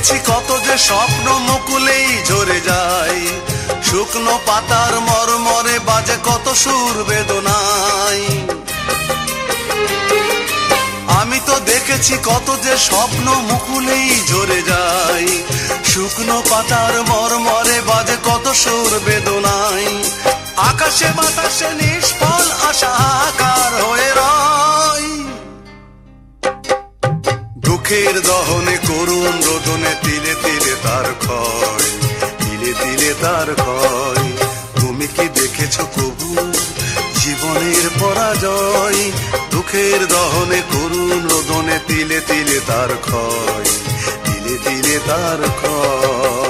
দেখেছি কত যে স্বপ্ন মুকুলেই ঝরে যায়। শুকনো পাতার মরমরে বাজে কত সুর বেদনায়। আমি তো দেখেছি কত যে স্বপ্ন মুকুলেই ঝরে যায়। শুকনো পাতার মরমরে বাজে কত সুর বেদনায়। আকাশে বাতাসে নিষ্ফল দুঃখের দহনে করুণ রোদনে তিলে তিলে তার ক্ষয়, তিলে তিলে তার ক্ষয়। তুমি কি দেখেছ কবু জীবনের পরাজয়? দুঃখের দহনে করুণ রোদনে তিলে তিলে তার ক্ষয়, তিলে তিলে তার ক্ষয়।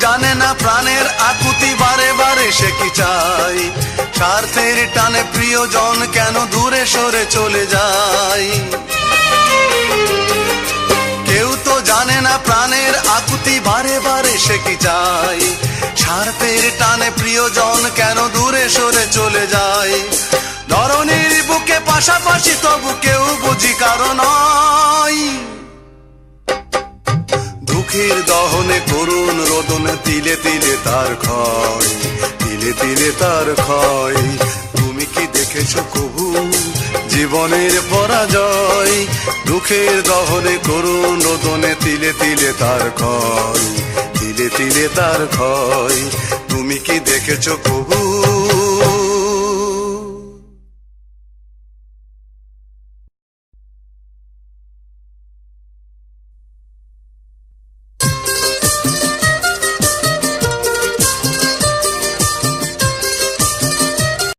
জানে না প্রাণের আকুতি বারে বারে সে কি চাই? স্বার্থের টানে প্রিয়জন কেন দূরে সরে চলে যায়? কেউ তো জানে না প্রাণের আকুতি বারে বারে সে কি চাই? স্বার্থের টানে প্রিয়জন কেন দূরে সরে চলে যায়? ধরনের বুকে পাশাপাশি তবু দুঃখের দহনে করুণ রোদনে, তিলে তিলে তার ক্ষয়, তিলে তিলে তার ক্ষয়। তুমি কি দেখেছ কবু জীবনের পরাজয়? দুঃখের দহনে করুণ রোদনে তিলে তিলে তার ক্ষয়, তিলে তিলে তার ক্ষয়। তুমি কি দেখেছ কবু